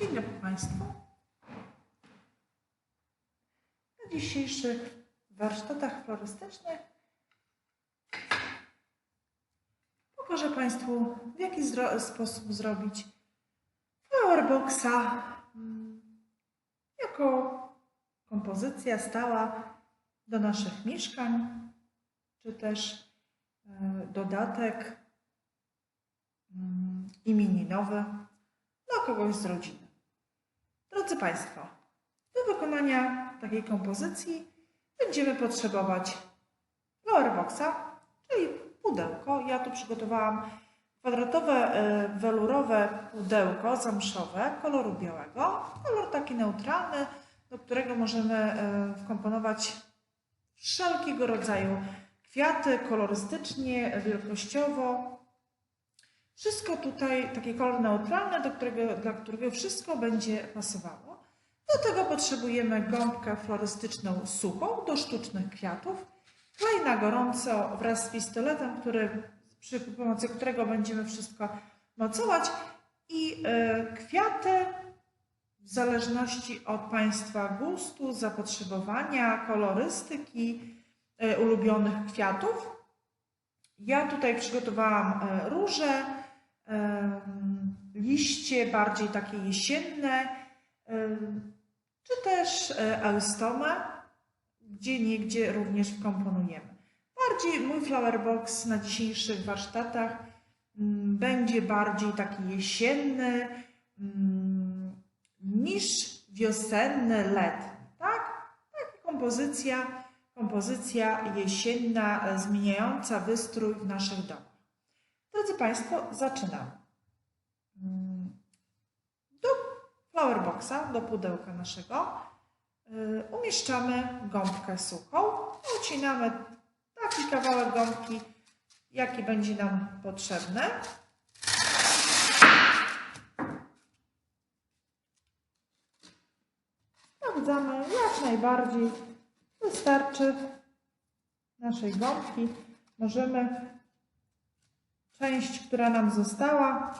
Dzień dobry Państwu. Na dzisiejszych warsztatach florystycznych pokażę Państwu, w jaki zro- sposób zrobić flowerboxa mm, jako kompozycja stała do naszych mieszkań, czy też e, dodatek mm, imieninowy dla kogoś z rodziny. Drodzy Państwo, do wykonania takiej kompozycji będziemy potrzebować flowerboxa, czyli pudełko. Ja tu przygotowałam kwadratowe, e, welurowe pudełko zamszowe koloru białego. Kolor taki neutralny, do którego możemy e, wkomponować wszelkiego rodzaju kwiaty kolorystycznie, wielkościowo. Wszystko tutaj, taki kolor neutralny, do którego, dla którego wszystko będzie pasowało. Do tego potrzebujemy gąbkę florystyczną suchą do sztucznych kwiatów, klej na gorąco wraz z pistoletem, który, przy pomocy którego będziemy wszystko mocować i e, kwiaty w zależności od Państwa gustu, zapotrzebowania, kolorystyki e, ulubionych kwiatów. Ja tutaj przygotowałam e, róże, liście bardziej takie jesienne, czy też e, eustomę, gdzie niegdzie również wkomponujemy. Bardziej mój flowerbox na dzisiejszych warsztatach będzie bardziej taki jesienny niż wiosenny, letni. Tak? Taka kompozycja, kompozycja jesienna, e, zmieniająca wystrój w naszych domach. Drodzy Państwo, zaczynamy. Mm, Do flowerboxa, do pudełka naszego y, umieszczamy gąbkę suchą. Ucinamy taki kawałek gąbki, jaki będzie nam potrzebny. Sprawdzamy jak najbardziej. Wystarczy naszej gąbki. Możemy część, która nam została,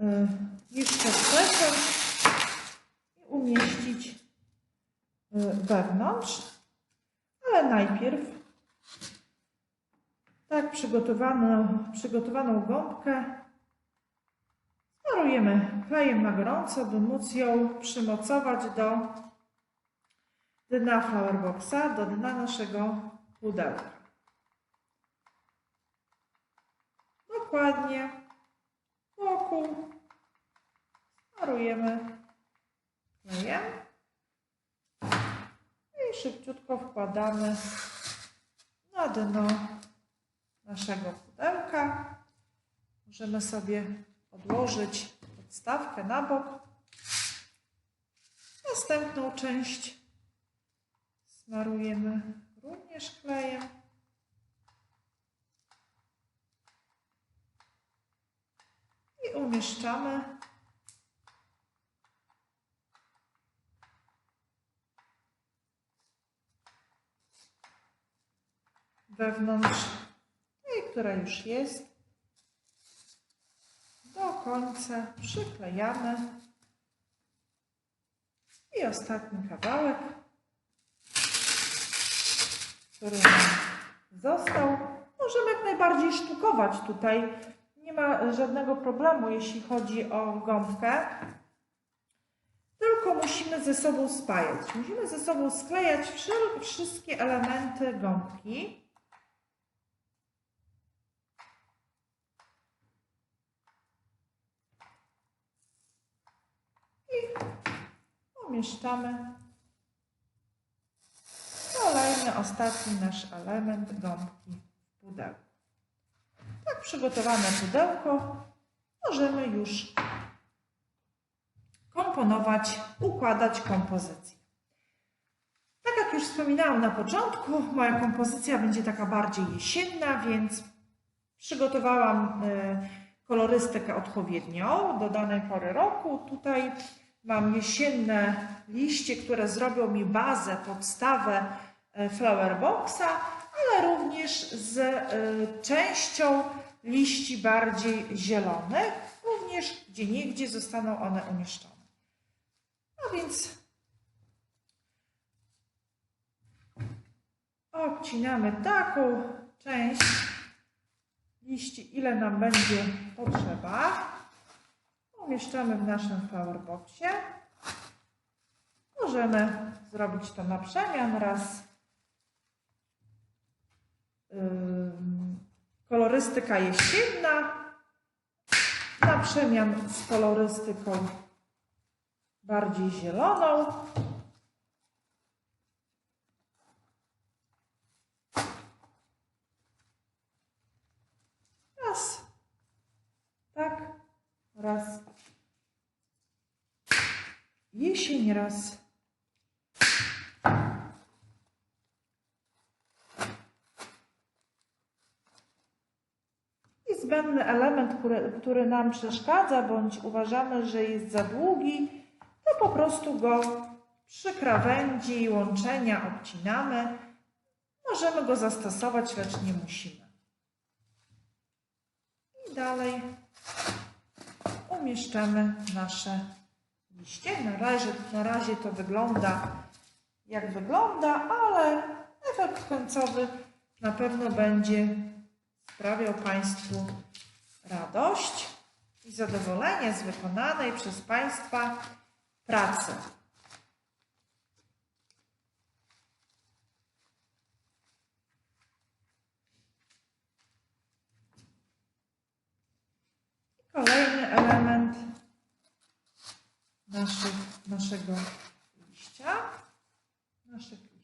y, jeszcze przeciąć i umieścić y, wewnątrz. Ale najpierw tak przygotowaną, przygotowaną gąbkę smarujemy klejem na gorąco, by móc ją przymocować do dna flowerboxa, do dna naszego pudełka. Dokładnie wokół smarujemy klejem i szybciutko wkładamy na dno naszego pudełka. Możemy sobie odłożyć podstawkę na bok. Następną część smarujemy również klejem. I umieszczamy wewnątrz tej, która już jest. Do końca przyklejamy. I ostatni kawałek, który został. Możemy jak najbardziej sztukować tutaj. Nie ma żadnego problemu, jeśli chodzi o gąbkę. Tylko musimy ze sobą spajać. Musimy ze sobą sklejać wszystkie elementy gąbki. umieszczamy kolejny, ostatni nasz element gąbki w pudełku. Tak przygotowane pudełko możemy już komponować, układać kompozycję. Tak jak już wspominałam na początku, moja kompozycja będzie taka bardziej jesienna, więc przygotowałam y, kolorystykę odpowiednią do danej pory roku. Tutaj Mam jesienne liście, które zrobią mi bazę, podstawę e, flower boxa, ale również z e, częścią liści bardziej zielonych, również gdzie niegdzie zostaną one umieszczone. A więc obcinamy taką część liści, ile nam będzie potrzeba. Umieszczamy w naszym Powerboxie. Możemy zrobić to na przemian raz. Kolorystyka jesienna, na przemian z kolorystyką bardziej zieloną. Raz, tak, raz. Jesień raz. Zbędny element, który, który nam przeszkadza, bądź uważamy, że jest za długi, to po prostu go przy krawędzi łączenia obcinamy. Możemy go zastosować, lecz nie musimy. I dalej umieszczamy nasze liście. Na razie, na razie to wygląda jak wygląda, ale efekt końcowy na pewno będzie sprawiał Państwu radość i zadowolenie z wykonanej przez Państwa pracy. I Kolejny element naszych, naszego liścia, naszych liści.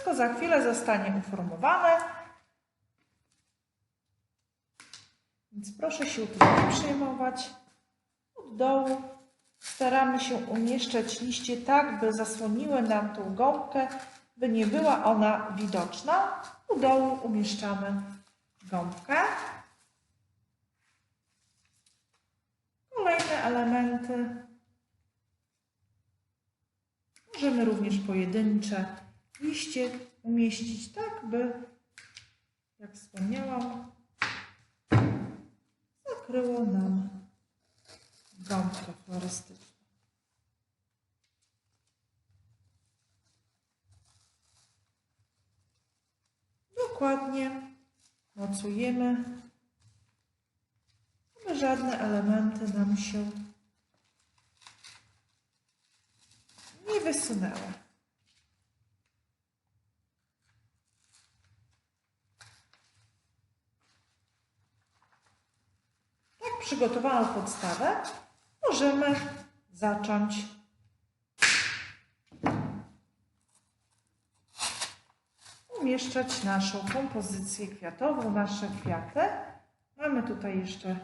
Wszystko za chwilę zostanie uformowane. Więc proszę się tym nie przejmować. Od dołu staramy się umieszczać liście tak, by zasłoniły nam tą gąbkę, by nie była ona widoczna. U dołu umieszczamy gąbkę. Kolejne elementy. Możemy również pojedyncze liście umieścić tak, by, jak wspomniałam, zakryło nam gąbkę florystyczną. Dokładnie mocujemy, aby żadne elementy nam się nie wysunęły. Przygotowaną podstawę możemy zacząć umieszczać naszą kompozycję kwiatową, nasze kwiaty. Mamy tutaj jeszcze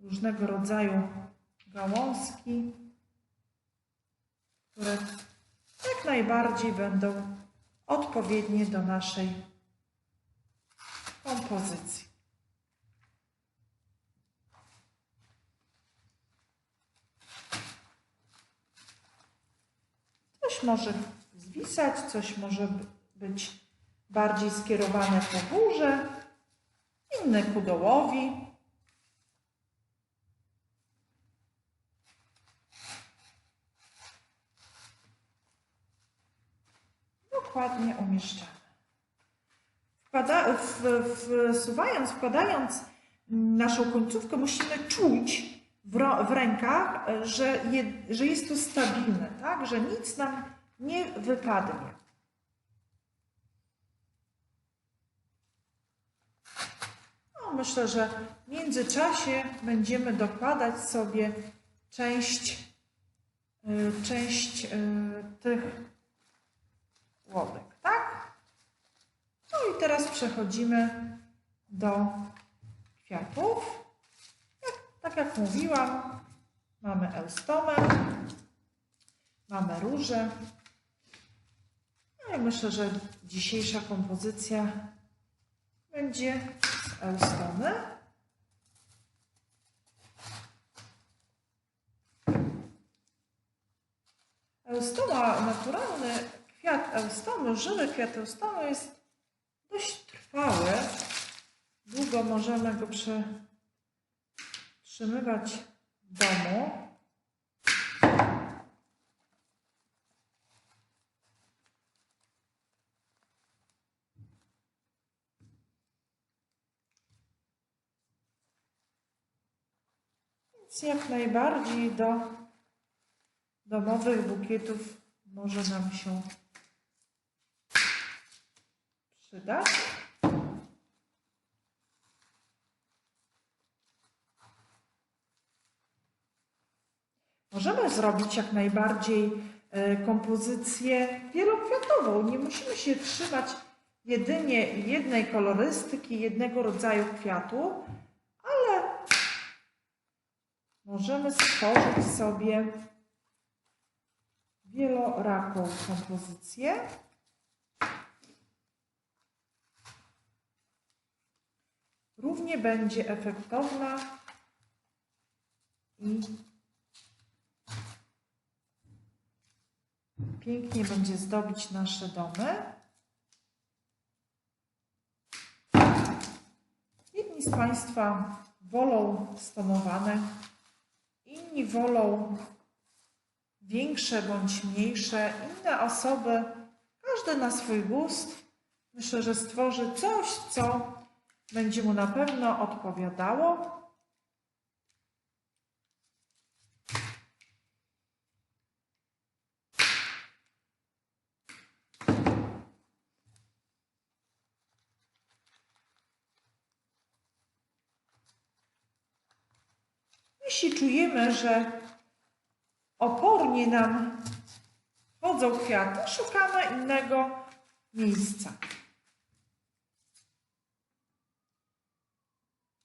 różnego rodzaju gałązki, które jak najbardziej będą odpowiednie do naszej kompozycji. Coś może zwisać, coś może być bardziej skierowane po górze, inne ku dołowi. Dokładnie umieszczamy. Wkłada, w, wsuwając, wkładając naszą końcówkę, musimy czuć w, rękach, że, je, że jest to stabilne, tak? że nic nam nie wypadnie. No, myślę, że w międzyczasie będziemy dokładać sobie część, y, część y, tych łodek, tak? No i teraz przechodzimy do kwiatów. Tak jak mówiłam, mamy eustomę, mamy róże, No i myślę, że dzisiejsza kompozycja będzie z Eustony. Eustoma, naturalny kwiat Eustomy, żywy kwiat Eustomy jest dość trwały. Długo możemy go przetrzymywać w domu. Więc jak najbardziej do domowych bukietów może nam się przydać. Możemy zrobić jak najbardziej e, kompozycję wielokwiatową. Nie musimy się trzymać jedynie jednej kolorystyki, jednego rodzaju kwiatu, ale możemy stworzyć sobie wieloraką kompozycję. Równie będzie efektowna i pięknie będzie zdobić nasze domy. Jedni z Państwa wolą stomowane, inni wolą większe bądź mniejsze. Inne osoby, każdy na swój gust, myślę, że stworzy coś, co będzie mu na pewno odpowiadało. Jeśli czujemy, że opornie nam chodzą kwiaty, szukamy innego miejsca.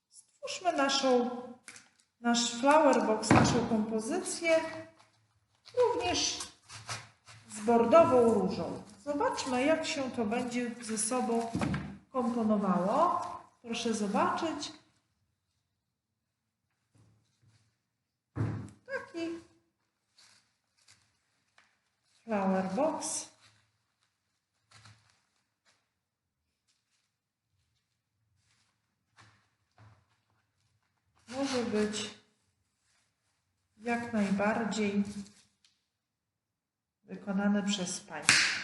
Stwórzmy naszą, nasz flower box, naszą kompozycję również z bordową różą. Zobaczmy, jak się to będzie ze sobą komponowało. Proszę zobaczyć. Taki flower box. Może być jak najbardziej wykonany przez Państwa.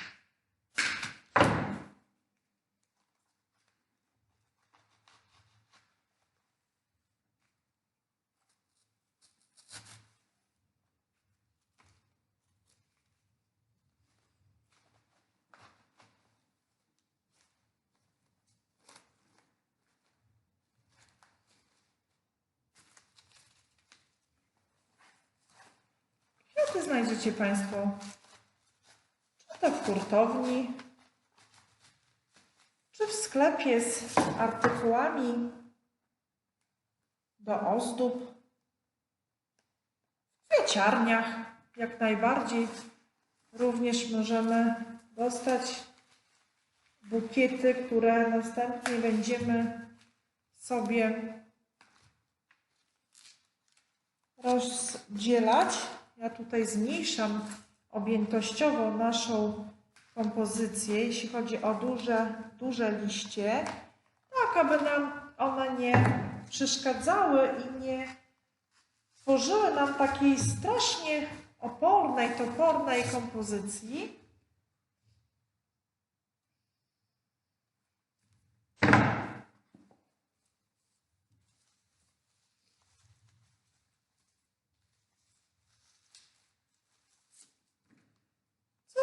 Kwiaty znajdziecie Państwo czy to w hurtowni, czy w sklepie z artykułami do ozdób, w kwieciarniach jak najbardziej. Również możemy dostać bukiety, które następnie będziemy sobie rozdzielać. Ja tutaj zmniejszam objętościowo naszą kompozycję, jeśli chodzi o duże, duże liście, tak aby nam one nie przeszkadzały i nie tworzyły nam takiej strasznie opornej, topornej kompozycji.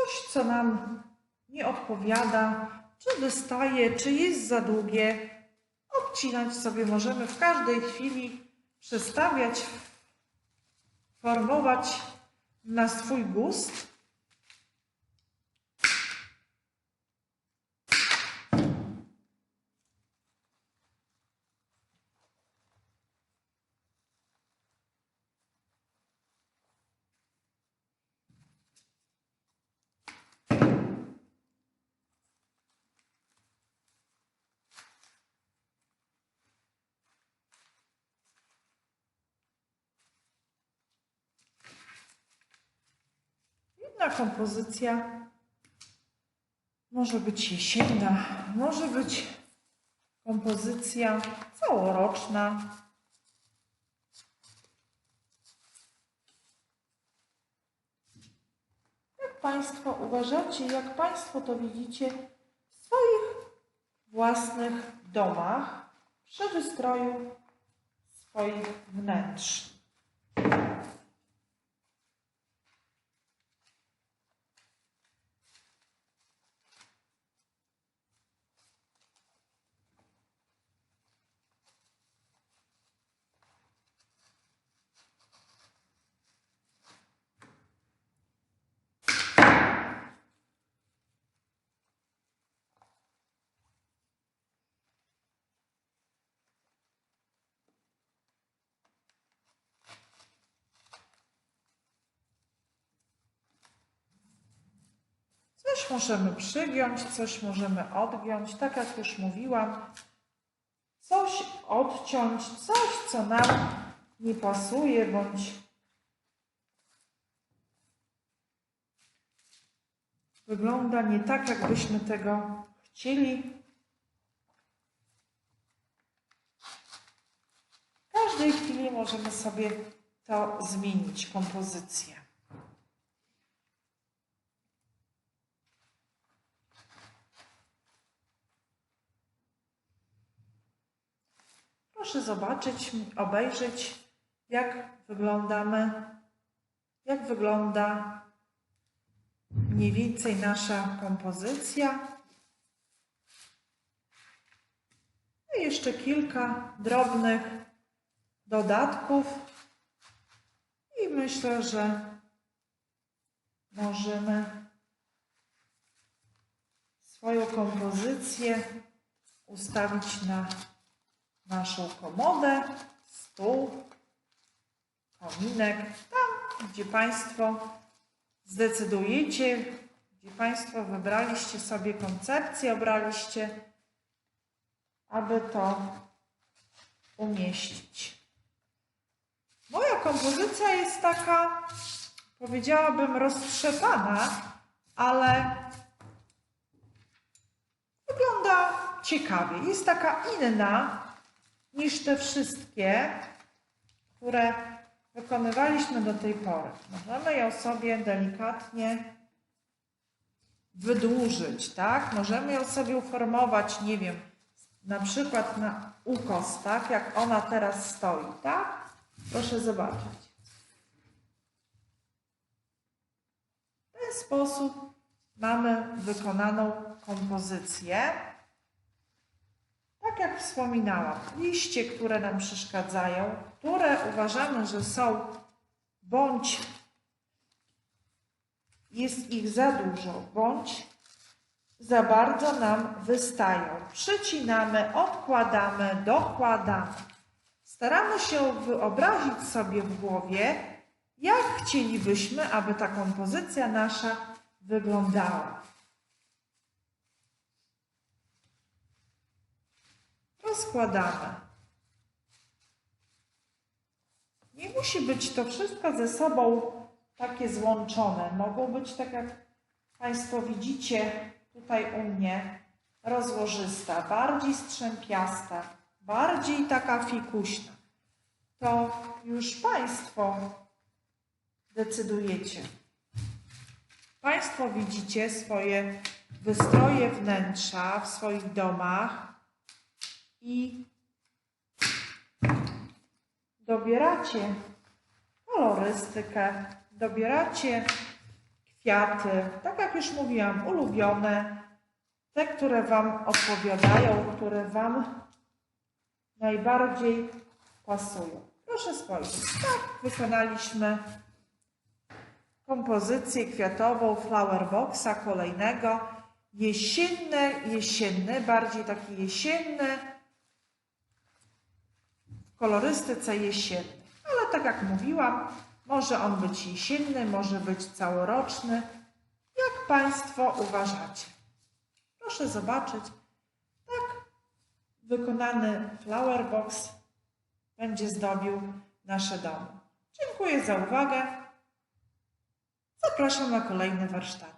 Coś, co nam nie odpowiada, czy wystaje, czy jest za długie, obcinać sobie możemy w każdej chwili, przestawiać, formować na swój gust. Moja kompozycja może być jesienna, może być kompozycja całoroczna. Jak Państwo uważacie, jak Państwo to widzicie w swoich własnych domach przy wystroju swoich wnętrz? Coś możemy przygiąć, coś możemy odgiąć, tak jak już mówiłam. Coś odciąć, coś, co nam nie pasuje, bądź wygląda nie tak, jakbyśmy tego chcieli. W każdej chwili możemy sobie to zmienić, kompozycję. Proszę zobaczyć, obejrzeć, jak wyglądamy, jak wygląda mniej więcej nasza kompozycja. I jeszcze kilka drobnych dodatków. I myślę, że możemy swoją kompozycję ustawić na naszą komodę, stół, kominek, tam gdzie Państwo zdecydujecie, gdzie Państwo wybraliście sobie koncepcję, obraliście, aby to umieścić. Moja kompozycja jest taka, powiedziałabym, roztrzepana, ale wygląda ciekawie. Jest taka inna niż te wszystkie, które wykonywaliśmy do tej pory. Możemy ją sobie delikatnie wydłużyć, tak? Możemy ją sobie uformować, nie wiem, na przykład na ukos, tak? Jak ona teraz stoi, tak? Proszę zobaczyć. W ten sposób mamy wykonaną kompozycję. Tak jak wspominałam, liście, które nam przeszkadzają, które uważamy, że są bądź jest ich za dużo, bądź za bardzo nam wystają. Przycinamy, odkładamy, dokładamy. Staramy się wyobrazić sobie w głowie, jak chcielibyśmy, aby ta kompozycja nasza wyglądała. Rozkładamy. Nie musi być to wszystko ze sobą takie złączone. Mogą być, tak jak Państwo widzicie tutaj u mnie, rozłożysta, bardziej strzępiasta, bardziej taka fikuśna. To już Państwo decydujecie. Państwo widzicie swoje wystroje wnętrza w swoich domach i dobieracie kolorystykę, dobieracie kwiaty, tak jak już mówiłam, ulubione, te, które Wam odpowiadają, które Wam najbardziej pasują. Proszę spojrzeć, tak wykonaliśmy kompozycję kwiatową Flower Boxa kolejnego. Jesienny, jesienny, bardziej taki jesienny, w kolorystyce jesiennej. Ale tak jak mówiłam, może on być jesienny, może być całoroczny, jak Państwo uważacie. Proszę zobaczyć, tak wykonany flower box będzie zdobił nasze domy. Dziękuję za uwagę. zapraszam na kolejne warsztaty.